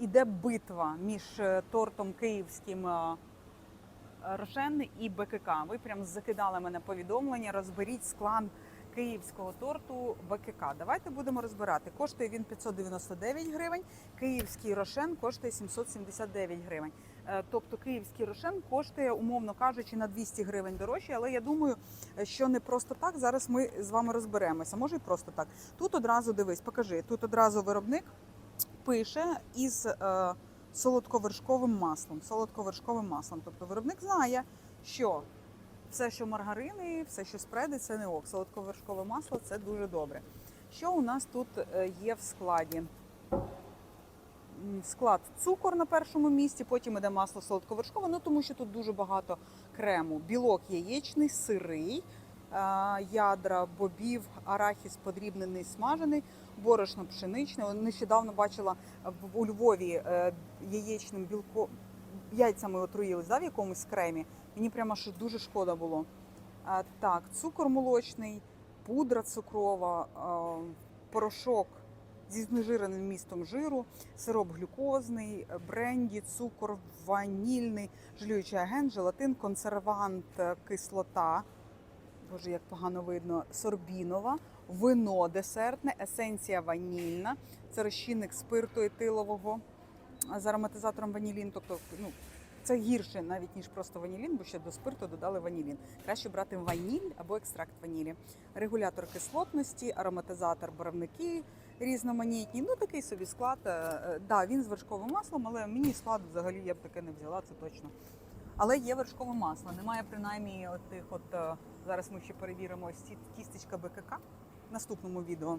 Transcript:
іде битва між е, тортом київським е, Рошен і БКК. Ви прям закидали мене повідомлення. Розберіть склад київського торту БКК. Давайте будемо розбирати. Коштує він 599 гривень. Київський рошен коштує 779 гривень. Е, Тобто київський рошен коштує, умовно кажучи, на 200 гривень дорожче. Але я думаю, що не просто так. Зараз ми з вами розберемося. Може, і просто так. Тут одразу дивись, покажи. Тут одразу виробник пише із е, солодковершковим маслом. Солодковершковим маслом. Тобто виробник знає, що все, що маргарини, все, що спреди, це не ок. Солодковершкове масло це дуже добре. Що у нас тут е, є в складі? Склад цукор на першому місці, потім іде масло солодковершкове, ну тому що тут дуже багато крему. Білок яєчний, сирий, ядра бобів, арахіс подрібнений, смажений, борошно пшеничне. Нещодавно бачила у Львові е, яєчним білком. Яйцями отруїлись да, в якомусь кремі. Мені прямо дуже шкода було. Так, цукор молочний, пудра цукрова, порошок зі знежиреним містом жиру, сироп глюкозний, бренді, цукор, ванільний, жалюючий агент, желатин, консервант, е, кислота. Боже, як погано видно, сорбінова, вино десертне, есенція ванільна, це розчинник спирту етилового з ароматизатором ванілін. Тобто, ну, це гірше навіть ніж просто ванілін, бо ще до спирту додали ванілін. Краще брати ваніль або екстракт ванілі. Регулятор кислотності, ароматизатор барвники різноманітні. Ну такий собі склад. Е, е, Да, він з вершковим маслом, але мені склад взагалі я б таке не взяла, це точно. Але є вершкове масло. Немає принаймні от тих, от е, зараз ми ще перевіримо ось ці БКК в наступному відео.